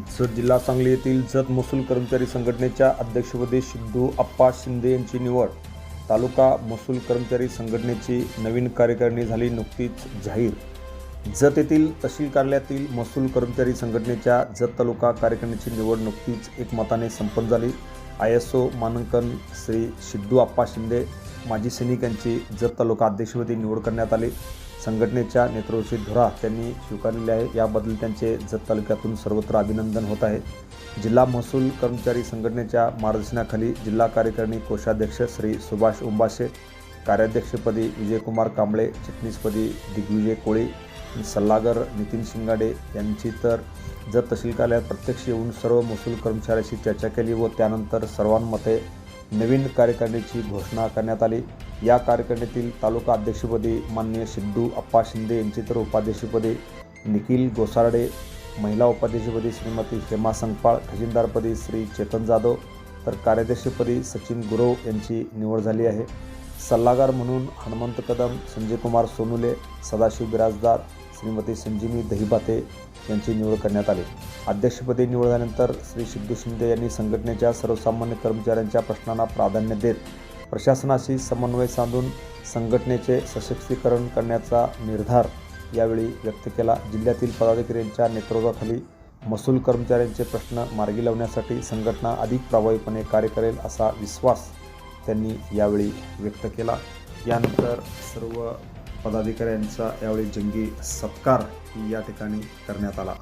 जत जिल्हा सांगली येथील जत महसूल कर्मचारी संघटनेच्या अध्यक्षपदी सिद्धू अप्पा शिंदे यांची निवड. तालुका महसूल कर्मचारी संघटनेची नवीन कार्यकारिणी झाली नुकतीच जाहीर. जत येथील तहसील कार्यालयातील महसूल कर्मचारी संघटनेच्या जत तालुका कार्यकारिणीची निवड नुकतीच एकमताने संपन्न झाली. आय एस ओ मानांकन श्री सिद्धू अप्पा शिंदे माजी सैनिक यांची जत तालुका अध्यक्षपदी निवड करण्यात आली. संघटनेच्या नेतृत्वाची धुरा त्यांनी स्वीकारलेली आहे. याबद्दल त्यांचे जत तालुक्यातून सर्वत्र अभिनंदन होत आहे. जिल्हा महसूल कर्मचारी संघटनेच्या मार्गदर्शनाखाली जिल्हा कार्यकारिणी कोषाध्यक्ष श्री सुभाष उंबाशे कार्याध्यक्षपदी विजयकुमार कांबळे चिटणीसपदी दिग्विजय कोळी सल्लागार नितीन शिंगाडे यांची तर जत तहसील कार्यालयात प्रत्यक्ष येऊन सर्व महसूल कर्मचाऱ्याशी चर्चा केली व त्यानंतर सर्वांमध्ये नवीन कार्यकारिणीची घोषणा करण्यात आली. या कार्यकारिणीतील तालुका अध्यक्षपदी माननीय सिद्धू अप्पा शिंदे यांची तर उपाध्यक्षपदी निखिल गोसारडे महिला उपाध्यक्षपदी श्रीमती हेमा संगपाळ खजिनदारपदी श्री चेतन जाधव तर कार्याध्यक्षपदी सचिन गुरव यांची निवड झाली आहे. सल्लागार म्हणून हनुमंत कदम संजय कुमार सोनुले सदाशिव बिराजदार श्रीमती संजीवनी दहिबाते यांची निवड करण्यात आली. अध्यक्षपदी निवड झाल्यानंतर श्री सिद्धू शिंदे यांनी संघटनेच्या सर्वसामान्य कर्मचाऱ्यांच्या प्रश्नांना प्राधान्य देत प्रशासनाशी समन्वय साधून संघटनेचे सशक्तीकरण करण्याचा निर्धार यावेळी व्यक्त केला. जिल्ह्यातील पदाधिकाऱ्यांच्या नेतृत्वाखाली महसूल कर्मचाऱ्यांचे प्रश्न मार्गी लावण्यासाठी संघटना अधिक प्रभावीपणे कार्य करेल असा विश्वास त्यांनी यावेळी व्यक्त केला. यानंतर सर्व पदाधिकाऱ्यांचा यावेळी जंगी सत्कार या ठिकाणी करण्यात आला.